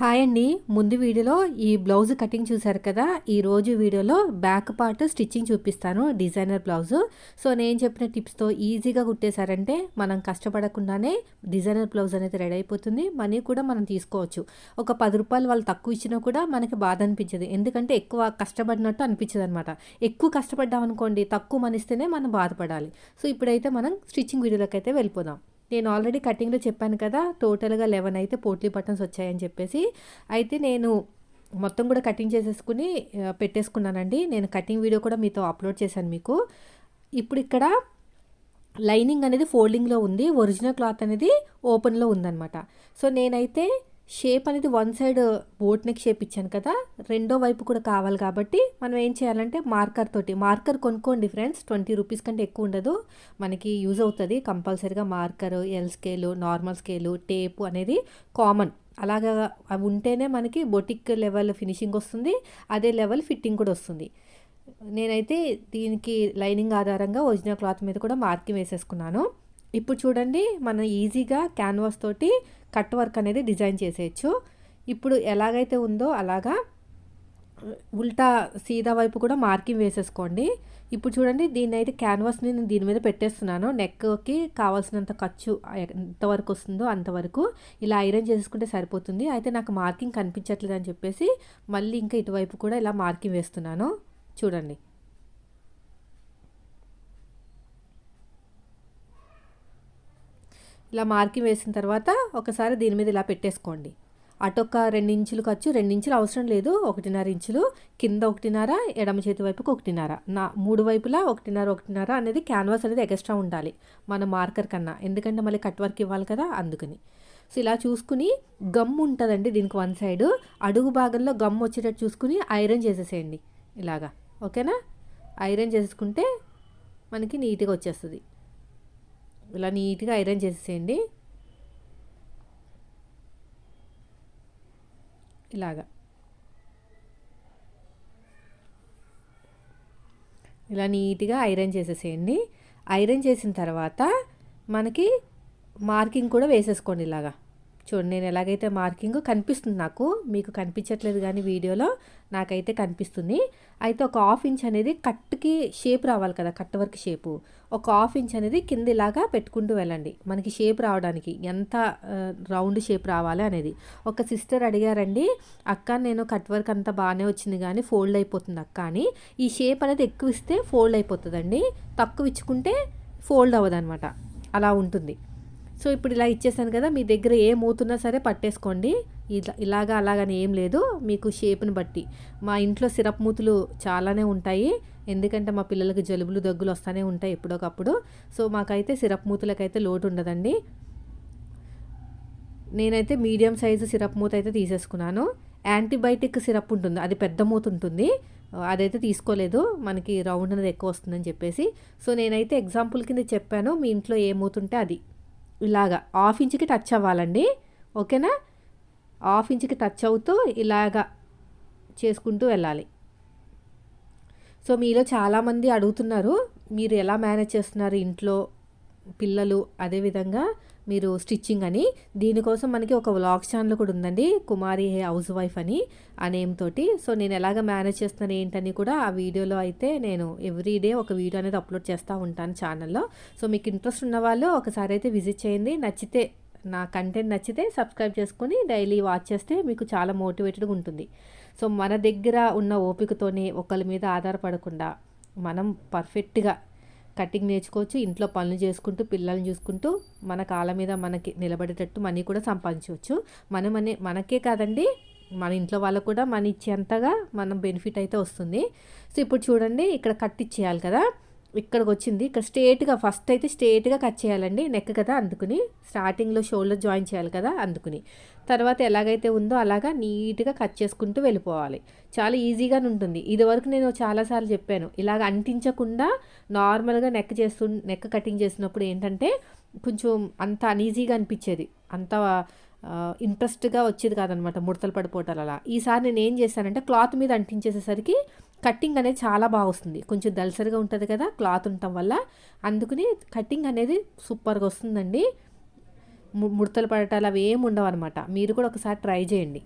Hi అండి. ముందు వీడియోలో ఈ బ్లౌజ్ కటింగ్ చూసారు కదా? ఈ రోజు వీడియోలో బ్యాక్ పార్ట్ స్టిచ్చింగ్ చూపిస్తాను డిజైనర్ బ్లౌజ్. సో నేను చెప్పిన టిప్స్తో ఈజీగా కుట్టేశారంటే మనం కష్టపడకుండానే డిజైనర్ బ్లౌజ్ అనేది రెడీ అయిపోతుంది. మనీ కూడా మనం తీసుకోవచ్చు. ఒక పది రూపాయలు వాళ్ళు తక్కువ ఇచ్చినా కూడా మనకి బాధ అనిపించదు. ఎందుకంటే ఎక్కువ కష్టపడినట్టు అనిపించదు అనమాట ఎక్కువ కష్టపడ్డామనుకోండి తక్కువ మనిస్తేనే మనం బాధపడాలి. సో ఇప్పుడైతే మనం స్టిచ్చింగ్ వీడియోలోకి అయితే వెళ్ళిపోదాం. నేను ఆల్రెడీ కటింగ్లో చెప్పాను కదా టోటల్గా లెవెన్ అయితే పోట్లీ బటన్స్ వచ్చాయని చెప్పేసి. అయితే నేను మొత్తం కూడా కటింగ్ చేసేసుకుని పెట్టేసుకున్నానండి. నేను కటింగ్ వీడియో కూడా మీతో అప్లోడ్ చేశాను మీకు. ఇప్పుడు ఇక్కడ లైనింగ్ అనేది ఫోల్డింగ్లో ఉంది. ఒరిజినల్ క్లాత్ అనేది ఓపెన్లో ఉందన్నమాట. సో నేనైతే షేప్ అనేది one side boat neck shape ఇచ్చాను కదా రెండో వైపు కూడా కావాలి కాబట్టి మనం ఏం చేయాలంటే మార్కర్ తోటి మార్కర్ కొనుక్కోండి ఫ్రెండ్స్ ట్వంటీ రూపీస్ కంటే ఎక్కువ ఉండదు. మనకి యూజ్ అవుతుంది కంపల్సరీగా marker L scale normal scale tape అనేది కామన్. అలాగా అవి ఉంటేనే మనకి బొటిక్ లెవెల్ ఫినిషింగ్ వస్తుంది అదే లెవెల్ ఫిట్టింగ్ కూడా వస్తుంది. నేనైతే దీనికి లైనింగ్ ఆధారంగా ఒరిజినల్ క్లాత్ మీద కూడా మార్కింగ్ వేసేసుకున్నాను. ఇప్పుడు చూడండి మనం ఈజీగా క్యాన్వాస్ తోటి కట్ వర్క్ అనేది డిజైన్ చేసేయచ్చు. ఇప్పుడు ఎలాగైతే ఉందో అలాగా ఉల్టా సీదా వైపు కూడా మార్కింగ్ వేసేసుకోండి. ఇప్పుడు చూడండి దీన్ని అయితే క్యాన్వాస్ని నేను దీని మీద పెట్టేస్తున్నాను. నెక్కి కావాల్సినంత ఖర్చు ఎంతవరకు వస్తుందో అంతవరకు ఇలా ఐరన్ చేసుకుంటే సరిపోతుంది. అయితే నాకు మార్కింగ్ కనిపించట్లేదు అని చెప్పేసి మళ్ళీ ఇంకా ఇటువైపు కూడా ఇలా మార్కింగ్ వేస్తున్నాను. చూడండి. ఇలా మార్కింగ్ వేసిన తర్వాత ఒకసారి దీని మీద ఇలా పెట్టేసుకోండి. అటొక రెండు ఇంచులు ఖర్చు రెండు ఇంచులు అవసరం లేదు. ఒకటిన్నర ఇంచులు కింద ఒకటిన్నర ఎడమ చేతి వైపుకి ఒకటిన్నర. నా మూడు వైపులా ఒకటిన్నర ఒకటిన్నర అనేది క్యాన్వాస్ అనేది ఎక్స్ట్రా ఉండాలి మన మార్కర్ కన్నా. ఎందుకంటే మళ్ళీ కట్ వర్క్ ఇవ్వాలి కదా అందుకని. సో ఇలా చూసుకుని గమ్ ఉంటుందండి దీనికి వన్ సైడ్. అడుగు భాగంలో గమ్ వచ్చేటట్టు చూసుకుని ఐరన్ చేసేసేయండి ఇలాగా. ఓకేనా? ఐరన్ చేసుకుంటే మనకి నీట్గా వచ్చేస్తుంది. ఇలా నీట్గా ఐరన్ చేసేయండి. ఇలాగా. ఇలా నీట్గా ఐరన్ చేసేసేయండి. ఐరన్ చేసిన తర్వాత మనకి మార్కింగ్ కూడా వేసేసుకోండి ఇలాగా. చూడండి నేను ఎలాగైతే మార్కింగ్ కనిపిస్తుంది నాకు మీకు కనిపించట్లేదు కానీ వీడియోలో నాకైతే కనిపిస్తుంది. అయితే ఒక హాఫ్ ఇంచ్ అనేది కట్కి షేప్ రావాలి కదా కట్ వర్క్ షేపు ఒక హాఫ్ ఇంచ్ అనేది కింద ఇలాగా పెట్టుకుంటూ వెళ్ళండి. మనకి షేప్ రావడానికి ఎంత రౌండ్ షేప్ రావాలి అనేది. ఒక సిస్టర్ అడిగారండి అక్క నేను కట్ వర్క్ అంతా బాగానే వచ్చింది కానీ ఫోల్డ్ అయిపోతుంది అక్క అని. ఈ షేప్ అనేది ఎక్కువ ఇస్తే ఫోల్డ్ అయిపోతుందండి. తక్కువ ఇచ్చుకుంటే ఫోల్డ్ అవ్వదన్నమాట. అలా ఉంటుంది. సో ఇప్పుడు ఇలా ఇచ్చేసాను కదా మీ దగ్గర ఏ మూతున్నా సరే పట్టేసుకోండి. ఇలా ఇలాగా అలాగని ఏం లేదు. మీకు షేప్ని బట్టి. మా ఇంట్లో సిరప్ మూతులు చాలానే ఉంటాయి. ఎందుకంటే మా పిల్లలకి జలుబులు దగ్గులు వస్తూనే ఉంటాయి ఎప్పుడోకప్పుడు. సో మాకైతే సిరప్ మూతులకైతే లోటు ఉండదండి. నేనైతే మీడియం సైజు సిరప్ మూత అయితే తీసేసుకున్నాను. యాంటీబయాటిక్ సిరప్ ఉంటుంది. అది పెద్ద మూత ఉంటుంది. అదైతే తీసుకోలేదు. మనకి రౌండ్ అనేది ఎక్కువ వస్తుందని చెప్పేసి. సో నేనైతే ఎగ్జాంపుల్ కింద చెప్పాను. మీ ఇంట్లో ఏ మూత ఉంటే అది. ఇలాగా హాఫ్ ఇంచ్కి టచ్ అవ్వాలండి. ఓకేనా? హాఫ్ ఇంచ్కి టచ్ అవుతూ ఇలాగా చేసుకుంటూ వెళ్ళాలి. సో మీలో చాలామంది అడుగుతున్నారు మీరు ఎలా మేనేజ్ చేస్తున్నారు ఇంట్లో పిల్లలు? అదేవిధంగా మీరు స్టిచ్చింగ్ అని. దీనికోసం మనకి ఒక వ్లాగ్ ఛానల్ కూడా ఉందండి. కుమారి హౌస్ వైఫ్ అని ఆ నేమ్ తోటి. సో నేను ఎలాగ మేనేజ్ చేస్తున్నాను ఏంటని కూడా ఆ వీడియోలో అయితే నేను ఎవ్రీ డే ఒక వీడియో అనేది అప్లోడ్ చేస్తూ ఉంటాను ఛానల్లో సో మీకు ఇంట్రెస్ట్ ఉన్న వాళ్ళు ఒకసారి అయితే విజిట్ చేయండి. నచ్చితే నా కంటెంట్ నచ్చితే సబ్స్క్రైబ్ చేసుకొని డైలీ వాచ్ చేస్తే మీకు చాలా మోటివేటెడ్గా ఉంటుంది. సో మన దగ్గర ఉన్న ఓపికతోనే ఒకరి మీద ఆధారపడకుండా మనం పర్ఫెక్ట్గా కటింగ్ నేర్చుకోవచ్చు ఇంట్లో పనులు చేసుకుంటూ పిల్లల్ని చూసుకుంటూ మన కాళ్ళ మీద మనకి నిలబడేటట్టు మనీ కూడా సంపాదించవచ్చు. మనం అనే మనకే కాదండి మన ఇంట్లో వాళ్ళకు కూడా మనీ ఇచ్చేంతగా మనం బెనిఫిట్ అయితే వస్తుంది. సో ఇప్పుడు చూడండి ఇక్కడ కట్ ఇచ్చేయాలి కదా. ఇక్కడికి వచ్చింది ఇక్కడ స్ట్రేట్గా ఫస్ట్ అయితే స్ట్రేట్గా కట్ చేయాలండి. నెక్ కదా అందుకుని. స్టార్టింగ్లో షోల్డర్ జాయిన్ చేయాలి కదా అందుకుని. తర్వాత ఎలాగైతే ఉందో అలాగా నీట్గా కట్ చేసుకుంటూ వెళ్ళిపోవాలి. చాలా ఈజీగానే ఉంటుంది. ఇదివరకు నేను చాలాసార్లు చెప్పాను. ఇలాగ అంటించకుండా నార్మల్గా నెక్ చేస్తు నెక్ కటింగ్ చేసినప్పుడు ఏంటంటే కొంచెం అంత అనీజీగా అనిపించేది. అంత ఇంట్రెస్ట్గా వచ్చేది కాదనమాట ముడతలు పడిపోవటాలు అలా ఈసారి నేను ఏం చేశానంటే క్లాత్ మీద అంటించేసేసరికి కట్టింగ్ అనేది చాలా బాగా వస్తుంది. కొంచెం దలసరిగా ఉంటుంది కదా క్లాత్ ఉండటం వల్ల. అందుకని కటింగ్ అనేది సూపర్గా వస్తుందండి. ముడతలు పడటాలు అవి ఏమి ఉండవు అనమాట. మీరు కూడా ఒకసారి ట్రై చేయండి.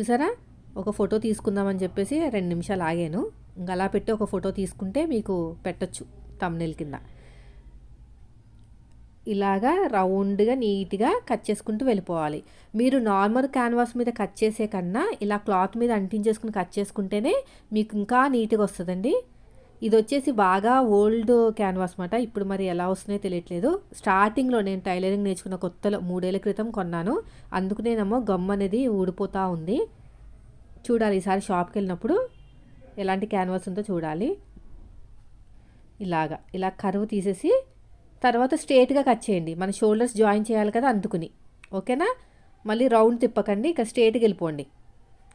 చూసారా? ఒక ఫోటో తీసుకుందామని చెప్పేసి రెండు నిమిషాలు ఆగాను. ఇంకా అలా పెట్టి ఒక ఫోటో తీసుకుంటే మీకు పెట్టొచ్చు తమ్నెల్ కింద. ఇలాగా రౌండ్గా నీట్గా కట్ చేసుకుంటూ వెళ్ళిపోవాలి. మీరు నార్మల్ క్యాన్వాస్ మీద కట్ చేసే కన్నా ఇలా క్లాత్ మీద అంటించేసుకుని కట్ చేసుకుంటేనే మీకు ఇంకా నీట్గా వస్తుందండి. ఇది వచ్చేసి బాగా ఓల్డ్ క్యాన్వాస్ మాట. ఇప్పుడు మరి ఎలా వస్తున్నాయో తెలియట్లేదు. స్టార్టింగ్లో నేను టైలరింగ్ నేర్చుకున్న కొత్తలో మూడేళ్ళ క్రితం కొన్నాను. అందుకు నేనేమో గమ్ అనేది ఊడిపోతూ ఉంది. చూడాలి ఈసారి షాప్కి వెళ్ళినప్పుడు ఎలాంటి క్యాన్వాస్ ఉందో చూడాలి. ఇలాగా ఇలా కరువు తీసేసి తర్వాత స్ట్రేట్గా కట్ చేయండి. మన షోల్డర్స్ జాయిన్ చేయాలి కదా అందుకుని. ఓకేనా? మళ్ళీ రౌండ్ తిప్పకండి. ఇక స్ట్రేట్గా వెళ్ళిపోండి.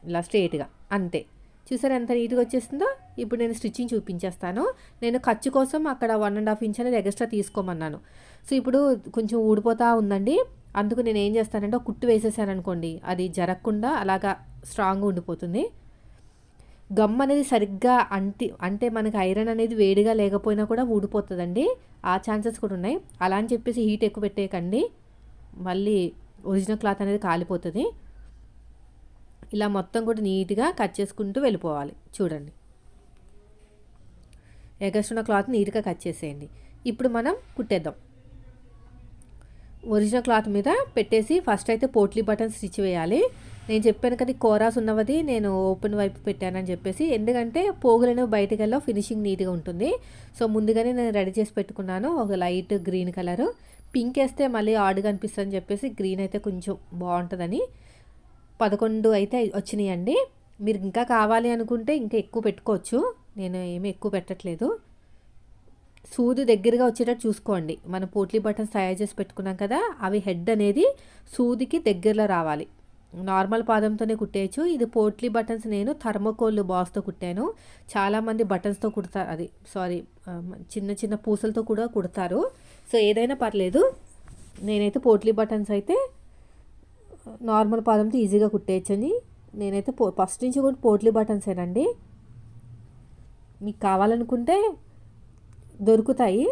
ఇలా స్ట్రేట్గా. అంతే. చూసారా ఎంత నీట్గా వచ్చేసిందో ఇప్పుడు నేను స్టిచ్చింగ్ చూపించేస్తాను. నేను ఖర్చు కోసం అక్కడ వన్ అండ్ హాఫ్ ఇంచ్ అనేది ఎక్స్ట్రా తీసుకోమన్నాను. సో ఇప్పుడు కొంచెం ఊడిపోతూ ఉందండి. అందుకు నేను ఏం చేస్తానంటే ఒక కుట్టు వేసేసాను అనుకోండి. అది జరగకుండా అలాగా స్ట్రాంగ్గా ఉండిపోతుంది. గమ్ అనేది సరిగ్గా అంటి అంటే మనకి ఐరన్ అనేది వేడిగా లేకపోయినా కూడా ఊడిపోతుందండి. ఆ ఛాన్సెస్ కూడా ఉన్నాయి. అలా అని చెప్పేసి హీట్ ఎక్కువ పెట్టేయకండి. మళ్ళీ ఒరిజినల్ క్లాత్ అనేది కాలిపోతుంది. ఇలా మొత్తం కూడా నీట్గా కట్ చేసుకుంటూ వెళ్ళిపోవాలి. చూడండి. ఎగస్ట్రున్న క్లాత్ నీట్గా కట్ చేసేయండి. ఇప్పుడు మనం కుట్టేద్దాం. ఒరిజినల్ క్లాత్ మీద పెట్టేసి ఫస్ట్ అయితే పోట్లీ బటన్ స్టిచ్ వేయాలి. నేను చెప్పాను కదా కోరాస్ ఉన్నవది నేను ఓపెన్ వైపు పెట్టానని చెప్పేసి. ఎందుకంటే పోగులను బయటకెళ్ళా ఫినిషింగ్ నీట్గా ఉంటుంది. సో ముందుగానే నేను రెడీ చేసి పెట్టుకున్నాను. ఒక లైట్ గ్రీన్ కలర్. పింక్ వేస్తే మళ్ళీ ఆడుగా అనిపిస్తుందని చెప్పేసి గ్రీన్ అయితే కొంచెం బాగుంటుందని. పదకొండు అయితే వచ్చినాయండి. మీరు ఇంకా కావాలి అనుకుంటే ఇంకా ఎక్కువ పెట్టుకోవచ్చు. నేను ఏమీ ఎక్కువ పెట్టట్లేదు. సూది దగ్గరగా వచ్చేటట్టు చూసుకోండి. మనం పోట్లీ బటన్స్ తయారు చేసి పెట్టుకున్నాం కదా అవి హెడ్ అనేది సూదికి దగ్గరలో రావాలి. నార్మల్ పాదంతోనే కుట్టేయచ్చు. ఇది పోట్లీ బటన్స్ నేను థర్మోకోల్ బాస్తో కుట్టాను. చాలామంది బటన్స్తో కుడతారు. అది సారీ చిన్న చిన్న పూసలతో కూడా కుడతారు. సో ఏదైనా పర్లేదు. నేనైతే పోట్లీ బటన్స్ అయితే నార్మల్ పాదంతో ఈజీగా కుట్టేయచ్చని నేనైతే పో ఫస్ట్ నుంచి కూడా పోట్లీ బటన్సేనండి. మీకు కావాలనుకుంటే దొరుకుతాయి.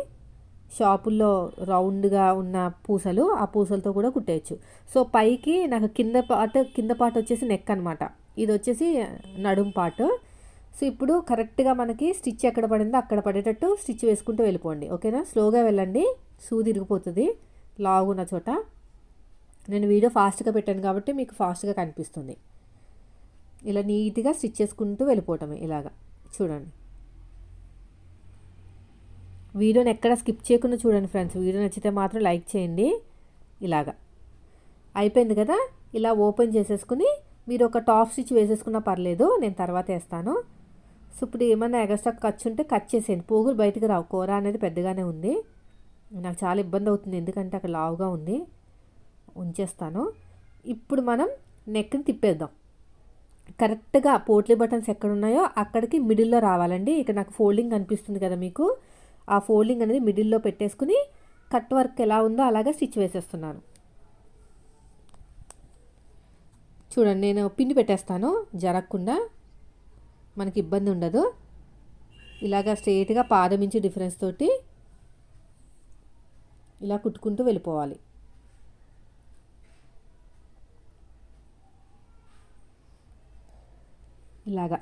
షాపుల్లో రౌండ్గా ఉన్న పూసలు ఆ పూసలతో కూడా కుట్టేయచ్చు. సో పైకి నాకు కింద పాట కింద పాట వచ్చేసి నెక్ అనమాట ఇది వచ్చేసి నడుం పాట. సో ఇప్పుడు కరెక్ట్గా మనకి స్టిచ్ ఎక్కడ పడిందో అక్కడ పడేటట్టు స్టిచ్ వేసుకుంటూ వెళ్ళిపోండి. ఓకేనా? స్లోగా వెళ్ళండి. సూది ఇరిగిపోతుంది లాగున్న చోట. నేను వీడియో ఫాస్ట్గా పెట్టాను కాబట్టి మీకు ఫాస్ట్గా కనిపిస్తుంది. ఇలా నీట్గా స్టిచ్ చేసుకుంటూ వెళ్ళిపోవటమే ఇలాగా. చూడండి. వీడియోని ఎక్కడ స్కిప్ చేయకుండా చూడండి ఫ్రెండ్స్. వీడియో నచ్చితే మాత్రం లైక్ చేయండి. ఇలాగా. అయిపోయింది కదా? ఇలా ఓపెన్ చేసేసుకుని మీరు ఒక టాప్ స్టిచ్ వేసేసుకున్నా పర్లేదు నేను తర్వాత వేస్తాను. సో ఇప్పుడు ఏమన్నా ఎగస్ట్రా ఖర్చు ఉంటే కట్ చేసేయండి. పోగులు బయటకు రావు. కూర అనేది పెద్దగానే ఉంది. నాకు చాలా ఇబ్బంది అవుతుంది. ఎందుకంటే అక్కడ లావుగా ఉంది. ఉంచేస్తాను. ఇప్పుడు మనం నెక్ని తిప్పేద్దాం. కరెక్ట్గా పోట్లీ బటన్స్ ఎక్కడ ఉన్నాయో అక్కడికి మిడిల్లో రావాలండి. ఇక్కడ నాకు ఫోల్డింగ్ కనిపిస్తుంది కదా మీకు. ఆ ఫోల్డింగ్ అనేది మిడిల్లో పెట్టేసుకుని కట్ వర్క్ ఎలా ఉందో అలాగే స్టిచ్ వేసేస్తున్నాను. చూడండి నేను పిన్ని పెట్టేస్తాను జరగకుండా. మనకి ఇబ్బంది ఉండదు. ఇలాగ స్ట్రైట్గా పాదమించి డిఫరెన్స్ తోటి ఇలా కుట్టుకుంటూ వెళ్ళిపోవాలి. ఇలాగా.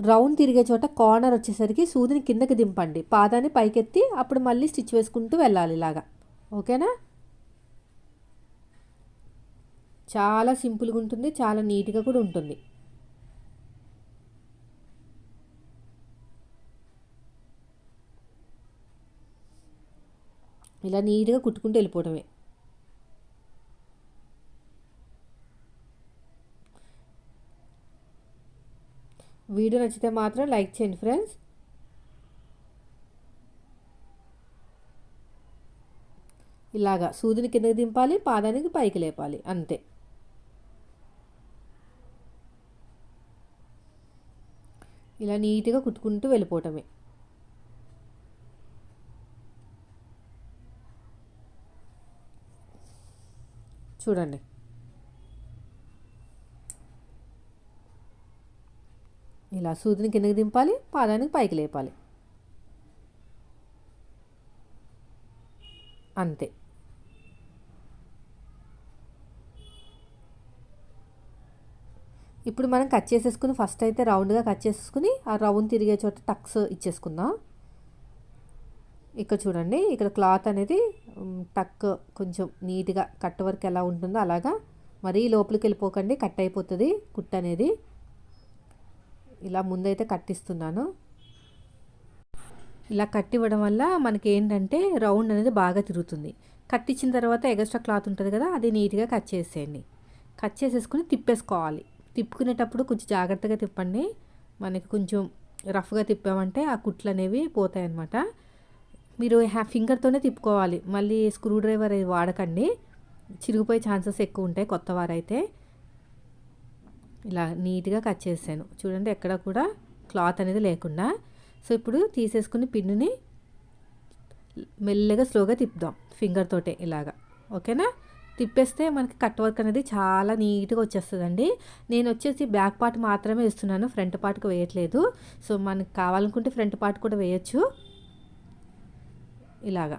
రౌండ్ తిరిగే చోట కార్నర్ వచ్చేసరికి సూదిని కిందకి దింపండి. పాదాన్ని పైకెత్తి అప్పుడు మళ్ళీ స్టిచ్ వేసుకుంటూ వెళ్ళాలి ఇలాగా. ఓకేనా? చాలా సింపుల్గా ఉంటుంది చాలా నీట్గా కూడా ఉంటుంది. ఇలా నీట్గా కుట్టుకుంటూ వెళ్ళిపోవడమే. వీడియో నచ్చితే మాత్రం లైక్ చేయండి ఫ్రెండ్స్. ఇలాగా సూదిని కిందకి దింపాలి పాదానికి పైకి లేపాలి అంతే. ఇలా నీట్గా కుట్టుకుంటూ వెళ్ళిపోవటమే. చూడండి. ఇలా సూదిని కిందకి దింపాలి పాదానికి పైకి లేపాలి. అంతే. ఇప్పుడు మనం కట్ చేసేసుకుని ఫస్ట్ అయితే రౌండ్గా కట్ చేసేసుకుని ఆ రౌండ్ తిరిగే చోట టక్స్ ఇచ్చేసుకుందాం. ఇక్కడ చూడండి ఇక్కడ క్లాత్ అనేది టక్ కొంచెం నీట్గా కట్ వర్క్ ఎలా ఉంటుందో అలాగా. మరీ లోపలికి వెళ్ళిపోకండి కట్ అయిపోతుంది కుట్ అనేది. ఇలా ముందైతే కట్టిస్తున్నాను. ఇలా కట్టివ్వడం వల్ల మనకి ఏంటంటే రౌండ్ అనేది బాగా తిరుగుతుంది. కట్టించిన తర్వాత ఎగస్ట్రా క్లాత్ ఉంటుంది కదా అది నీట్గా కట్ చేసేయండి. కట్ చేసేసుకుని తిప్పేసుకోవాలి. తిప్పుకునేటప్పుడు కొంచెం జాగ్రత్తగా తిప్పండి. మనకి కొంచెం రఫ్గా తిప్పామంటే ఆ కుట్లు అనేవి పోతాయి అన్నమాట మీరు హ్యా ఫింగర్తోనే తిప్పుకోవాలి. మళ్ళీ స్క్రూ డ్రైవర్ అది వాడకండి. చిరిగిపోయే ఛాన్సెస్ ఎక్కువ ఉంటాయి కొత్త వారైతే ఇలా నీట్గా కట్ చేసాను చూడండి ఎక్కడ కూడా క్లాత్ అనేది లేకుండా. సో ఇప్పుడు తీసేసుకుని పిన్నుని మెల్లగా స్లోగా తిప్పుదాం ఫింగర్ తోటే ఇలాగా. ఓకేనా? తిప్పేస్తే మనకి కట్ వర్క్ అనేది చాలా నీట్గా వచ్చేస్తుందండి. నేను వచ్చేసి బ్యాక్ పార్ట్ మాత్రమే ఇస్తున్నాను ఫ్రంట్ పార్ట్కి వేయట్లేదు. సో మనకి కావాలనుకుంటే ఫ్రంట్ పార్ట్ కూడా వేయచ్చు. ఇలాగా.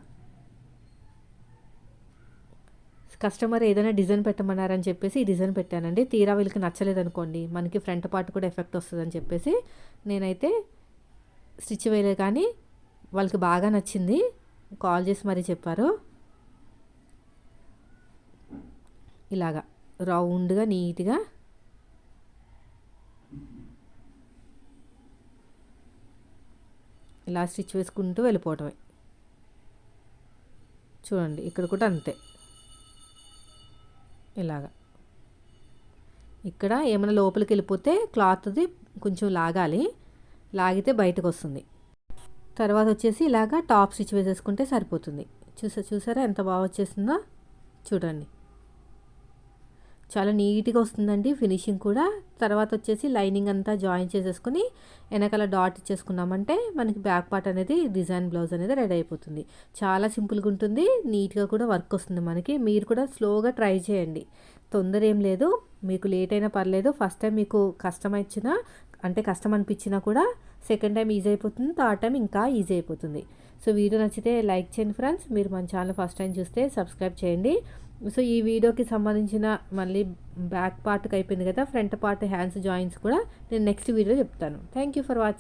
కస్టమర్ ఏదైనా డిజైన్ పెట్టమన్నారని చెప్పేసి ఈ డిజైన్ పెట్టానండి. తీరా వీళ్ళకి నచ్చలేదు అనుకోండి మనకి ఫ్రంట్ పార్ట్ కూడా ఎఫెక్ట్ వస్తుందని చెప్పేసి నేనైతే స్టిచ్ వేయలేదు కానీ వాళ్ళకి బాగా నచ్చింది. కాల్ చేసి మరీ చెప్పారు. ఇలాగా రౌండ్గా నీట్గా. ఇలా స్టిచ్ వేసుకుంటూ వెళ్ళిపోవటమే. చూడండి ఇక్కడ కూడా అంతే. ఇలాగా. ఇక్కడ ఏమైనా లోపలికి వెళ్ళిపోతే క్లాత్ది కొంచెం లాగాలి. లాగితే బయటకు వస్తుంది తర్వాత వచ్చేసి ఇలాగా టాప్ స్టిచ్ వేసేసుకుంటే సరిపోతుంది. చూసా చూసారా ఎంత బాగా వచ్చేసిందో చూడండి. చాలా నీట్గా వస్తుందండి ఫినిషింగ్ కూడా. తర్వాత వచ్చేసి లైనింగ్ అంతా జాయిన్ చేసేసుకుని వెనకాల డాట్ ఇచ్చేసుకున్నామంటే మనకి బ్యాక్ పార్ట్ అనేది డిజైన్ బ్లౌజ్ అనేది రెడీ అయిపోతుంది. చాలా సింపుల్గా ఉంటుంది. నీట్గా కూడా వర్క్ వస్తుంది మనకి. మీరు కూడా స్లోగా ట్రై చేయండి. తొందర ఏం లేదు. మీకు లేట్ అయినా పర్లేదు. ఫస్ట్ టైం మీకు కష్టం ఇచ్చినా అంటే కష్టం అనిపించినా కూడా సెకండ్ టైం ఈజీ అయిపోతుంది. థర్డ్ టైం ఇంకా ఈజీ అయిపోతుంది. సో వీడియో నచ్చితే లైక్ చేయండి ఫ్రెండ్స్. మీరు మన ఛానల్ ఫస్ట్ టైం చూస్తే సబ్స్క్రైబ్ చేయండి. సో ఈ వీడియోకి సంబంధించిన మళ్ళీ బ్యాక్ పార్ట్కి అయిపోయింది కదా ఫ్రంట్ పార్ట్ హ్యాండ్స్ జాయింట్స్ కూడా నేను నెక్స్ట్ వీడియో చెప్తాను. Thank you for watching